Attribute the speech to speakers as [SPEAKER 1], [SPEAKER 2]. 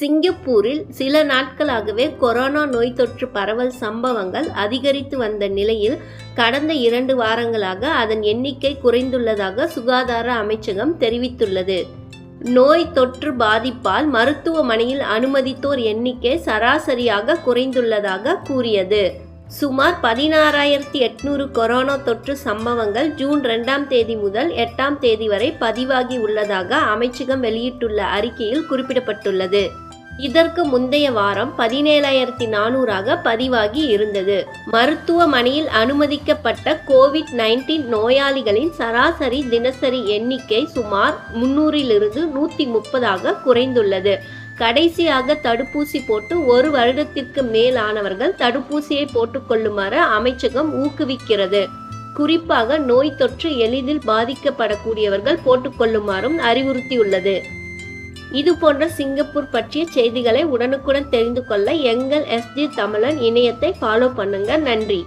[SPEAKER 1] சிங்கப்பூரில் சில நாட்களாகவே கொரோனா நோய் தொற்று பரவல் சம்பவங்கள் அதிகரித்து வந்த நிலையில் கடந்த இரண்டு வாரங்களாக அதன் எண்ணிக்கை குறைந்துள்ளதாக சுகாதார அமைச்சகம் தெரிவித்துள்ளது. நோய் தொற்று பாதிப்பால் மருத்துவமனையில் அனுமதித்தோர் எண்ணிக்கை சராசரியாக குறைந்துள்ளதாக கூறியது. சுமார் பதினாறாயிரத்தி எட்நூறு கொரோனா தொற்று சம்பவங்கள் ஜூன் ரெண்டாம் தேதி முதல் எட்டாம் தேதி வரை பதிவாகி உள்ளதாக அமைச்சகம் வெளியிட்டுள்ள அறிக்கையில் குறிப்பிடப்பட்டுள்ளது. இதற்கு முந்தைய வாரம் பதினேழாயிரத்தி நானூறாக பதிவாகி இருந்தது. மருத்துவமனையில் அனுமதிக்கப்பட்ட கோவிட் நைன்டீன் நோயாளிகளின் சராசரி தினசரி எண்ணிக்கை சுமார் முன்னூறிலிருந்து நூற்றி முப்பதாக குறைந்துள்ளது. கடைசியாக தடுப்பூசி போட்டு ஒரு வருடத்திற்கு மேலானவர்கள் தடுப்பூசியை போட்டுக்கொள்ளுமாறு அமைச்சகம் ஊக்குவிக்கிறது. குறிப்பாக நோய் தொற்று எளிதில் பாதிக்கப்படக்கூடியவர்கள் போட்டுக்கொள்ளுமாறும் அறிவுறுத்தியுள்ளது. இது போன்ற சிங்கப்பூர் பற்றிய செய்திகளை உடனுக்குடன் தெரிந்து கொள்ள எங்கள் எஸ்ஜி தமிழன் இணையத்தை ஃபாலோ பண்ணுங்க. நன்றி.